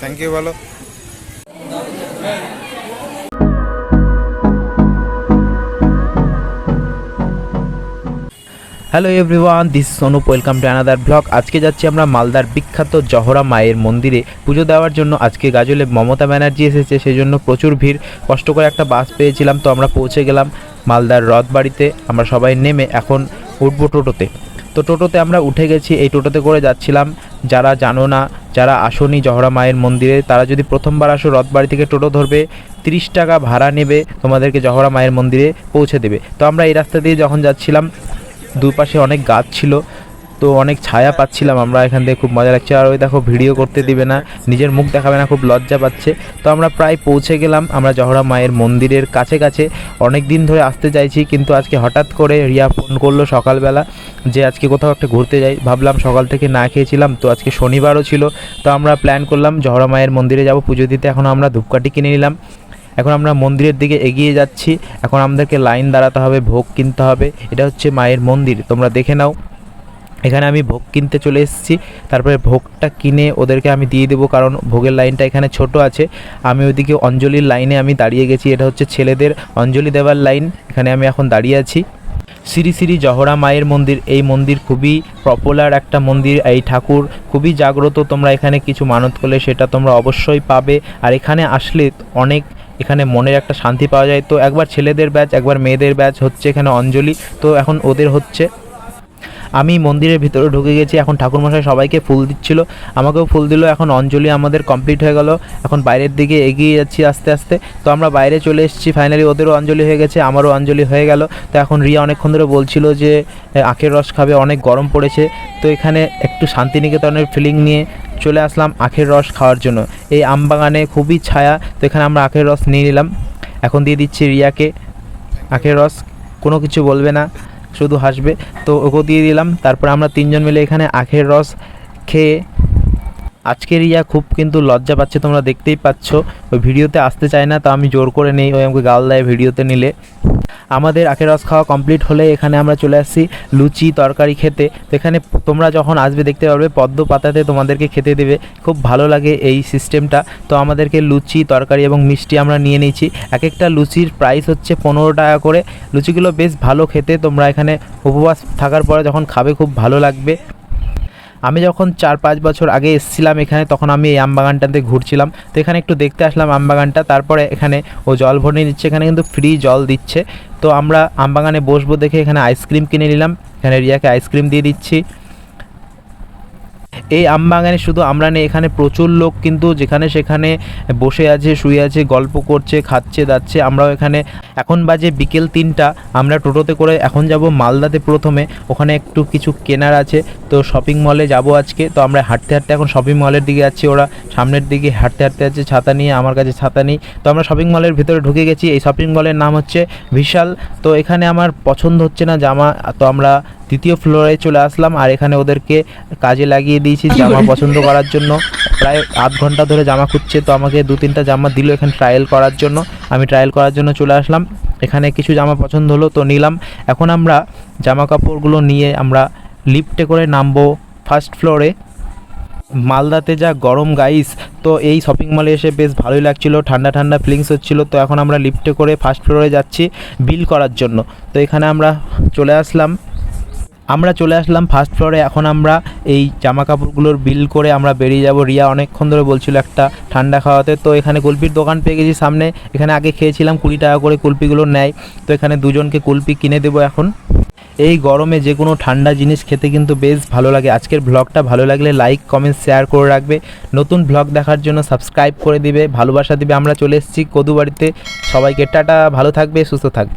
Thank you বলো hello everyone this Anup welcome to another blog আজকে যাচ্ছি আমরা মালদার বিখ্যাত জহরা মায়ের মন্দিরে। পুজো দেওয়ার জন্য আজকে গাজলে মমতা ব্যানার্জি এসেছে সেই জন্য প্রচুর ভিড়। কষ্ট করে একটা বাস পেয়েছিলাম, তো আমরা পৌঁছে গেলাম মালদার রথ বাড়িতে আমরা সবাই নেমে এখন উঠবো টোটোতে। তো টোটোতে আমরা উঠে গেছি, এই টোটোতে করে যাচ্ছিলাম। যারা জানো না, যারা আসনি জহরা মায়ের মন্দিরে, তারা যদি প্রথমবার আসো, রথবাড়ি থেকে টোটো ধরবে, তিরিশ টাকা ভাড়া নেবে, তোমাদেরকে জহরা মায়ের মন্দিরে পৌঁছে দেবে। তো আমরা এই রাস্তা দিয়ে যখন যাচ্ছিলাম, দুপাশে অনেক গাছ ছিল তো অনেক ছায়া পাচ্ছিলাম আমরা এখান থেকে, খুব মজা লাগছে। আর ওই দেখো, ভিডিও করতে দিবে না, নিজের মুখ দেখাবে না, খুব লজ্জা পাচ্ছে। তো আমরা প্রায় পৌঁছে গেলাম, আমরা জহরা মায়ের মন্দিরের কাছে কাছে। অনেক দিন ধরে আসতে চাইছি, কিন্তু আজকে হঠাৎ করে রিয়া ফোন করল সকালবেলা যে আজকে কোথাও একটা ঘুরতে যাই। ভাবলাম সকাল থেকে না খেয়েছিলাম, তো আজকে শনিবারও ছিল। তো আমরা প্ল্যান করলাম, জহরা মায়ের মন্দিরে যাব, পুজো দিতে। এখন আমরা ধূপকাঠি কিনে নিলাম। এখন আমরা মন্দিরের দিকে এগিয়ে যাচ্ছি। এখন আমাদেরকে লাইন দাঁড়াতে হবে, ভোগ কিনতে হবে। এটা হচ্ছে মায়ের মন্দির, তোমরা দেখে নাও। এখানে আমি ভোগ কিনতে চলে এসেছি। তারপরে ভোগটা কিনে ওদেরকে আমি দিয়ে দেবো, কারণ ভোগের লাইনটা এখানে ছোট আছে। আমি ওইদিকে অঞ্জলির লাইনে আমি দাঁড়িয়ে গেছি, এটা হচ্ছে ছেলেদের অঞ্জলি দেওয়ার লাইন। এখানে আমি এখন দাঁড়িয়ে আছি। শ্রী শ্রী জহরা মায়ের মন্দির, এই মন্দির খুবই পপুলার একটা মন্দির। এই ঠাকুর খুবই জাগ্রত, তোমরা এখানে কিছু মানত করলে সেটা তোমরা অবশ্যই পাবে। আর এখানে আসলে অনেক এখানে মনের একটা শান্তি পাওয়া যায়। তো একবার ছেলেদের ব্যাচ, একবার মেয়েদের ব্যাচ হচ্ছে এখানে অঞ্জলি। তো এখন ওদের হচ্ছে আমি মন্দিরের ভিতরে ঢুকে গেছি, এখন ঠাকুরমশাই সবাইকে ফুল দিচ্ছিল। আমাকেও ফুল দিল, এখন অঞ্জলি আমাদের কমপ্লিট হয়ে গেল। এখন বাইরের দিকে এগিয়ে যাচ্ছি আস্তে আস্তে। তো আমরা বাইরে চলে এসেছি ফাইনালি ওদেরও অঞ্জলি হয়ে গেছে, আমারও অঞ্জলি হয়ে গেল। তো এখন রিয়া অনেকক্ষণ ধরে বলছিল যে আখের রস খাবে, অনেক গরম পড়েছে। তো এখানে একটু শান্তিনিকেতনের ফিলিং নিয়ে চলে আসলাম আখের রস খাওয়ার জন্য। এই আমবাগানে খুবই ছায়া, তো এখানে আমরা আখের রস নিয়ে নিলাম। এখন দিয়ে দিচ্ছি রিয়াকে। আখের রস, কোনো কিছু বলবে না। শুধু হাসবে। তো ওকে দিয়ে দিলাম। তারপর আমরা তিনজন মিলে এখানে আখের রস খেয়ে আজকের ইয়া খুব কিন্তু লজ্জা পাচ্ছে, তোমরা দেখতেই পাচ্ছ। ওই ভিডিওতে আসতে চায় না, তো আমি জোর করে নেই। ওই আমাকে গাল দেয় ভিডিওতে নিলে। আমাদের আখের রস খাওয়া কমপ্লিট হলে এখানে আমরা চলে আসছি লুচি তরকারি খেতে। এখানে তোমরা যখন আসবে দেখতে পারবে, পদ্ম পাতাতে তোমাদেরকে খেতে দেবে। খুব ভালো লাগে এই সিস্টেমটা তো আমাদেরকে লুচি তরকারি এবং মিষ্টি আমরা নিয়ে নিয়েছি। এক একটা লুচির প্রাইস হচ্ছে পনেরো টাকা করে। লুচিগুলো বেশ ভালো খেতে। তোমরা এখানে উপবাস থাকার পরে যখন খাবে, খুব ভালো লাগবে। আমি যখন চার পাঁচ বছর আগে এসেছিলাম এখানে, তখন আমি এই আমবাগানটাতে ঘুরছিলাম। তো এখানে একটু দেখতে আসলাম আমবাগানটা তারপরে এখানে ও জল ভরে নিচ্ছে, এখানে কিন্তু ফ্রি জল দিচ্ছে। তো আমরা আমবাগানে বসবো দেখে এখানে আইসক্রিম কিনে নিলাম। এখানে রিয়াকে আইসক্রিম দিয়ে দিচ্ছি। এই আমবাগানে শুধু আমরা নেই, এখানে প্রচুর লোক কিন্তু যেখানে সেখানে বসে আছে, শুয়ে আছে, গল্প করছে, খাচ্ছে, দাচ্ছে। আমরাও এখানে, এখন বাজে বিকেল তিনটা, আমরা টোটোতে করে এখন যাব মালদাতে প্রথমে। ওখানে একটু কিছু কেনার আছে, তো শপিং মলে যাব আজকে। তো আমরা হাঁটতে হাঁটতে এখন শপিং মলের দিকে যাচ্ছি, ওরা সামনের দিকে হাঁটতে হাঁটতে যাচ্ছে ছাতা নিয়ে, আমার কাছে ছাতা নেই। তো আমরা শপিং মলের ভিতরে ঢুকে গেছি, এই শপিং মলের নাম হচ্ছে বিশাল তো এখানে আমার পছন্দ হচ্ছে না জামা, তো আমরা দ্বিতীয় ফ্লোরে চলে আসলাম আর এখানে ওদেরকে কাজে লাগিয়ে দিয়েছি জামা পছন্দ করার জন্য। প্রায় আধ ঘণ্টা ধরে জামা খুঁজছে তো আমাকে দু তিনটা জামা দিল এখানে ট্রায়াল করার জন্য। আমি ট্রায়াল করার জন্য চলে আসলাম। এখানে কিছু জামা পছন্দ হলো তো নিলাম। এখন আমরা জামা কাপড়গুলো নিয়ে আমরা লিফটে করে নামবো ফার্স্ট ফ্লোরে মালদাতে যা গরম গাইস তো এই শপিং মলে এসে বেশ ভালোই লাগছিল ঠান্ডা ঠান্ডা ফিলিংস হচ্ছিল। তো এখন আমরা লিফটে করে ফার্স্ট ফ্লোরে যাচ্ছি বিল করার জন্য। তো এখানে আমরা চলে আসলাম। আমরা চলে আসলাম ফার্স্ট ফ্লোরে এখন আমরা এই জামা কাপড়গুলোর বিল করে আমরা বেরিয়ে যাব। রিয়া অনেকক্ষণ ধরে বলছিল একটা ঠান্ডা খাওয়াতে। তো এখানে কুলপির দোকান পেয়ে গেছি সামনে। এখানে আগে খেয়েছিলাম কুড়ি টাকা করে কুলপিগুলো নেয়। তো এখানে দুজনকে কুলপি কিনে দেবো এখন। এই গরমে যে কোনো ঠান্ডা জিনিস খেতে কিন্তু বেশ ভালো লাগে। আজকের ব্লগটা ভালো লাগলে লাইক কমেন্ট শেয়ার করে রাখবে। নতুন ব্লগ দেখার জন্য সাবস্ক্রাইব করে দিবে। ভালোবাসা দিবে। আমরা চলে এসেছি কদুবাড়িতে। সবাইকে টাটা, ভালো থাকবে, সুস্থ থাকবে।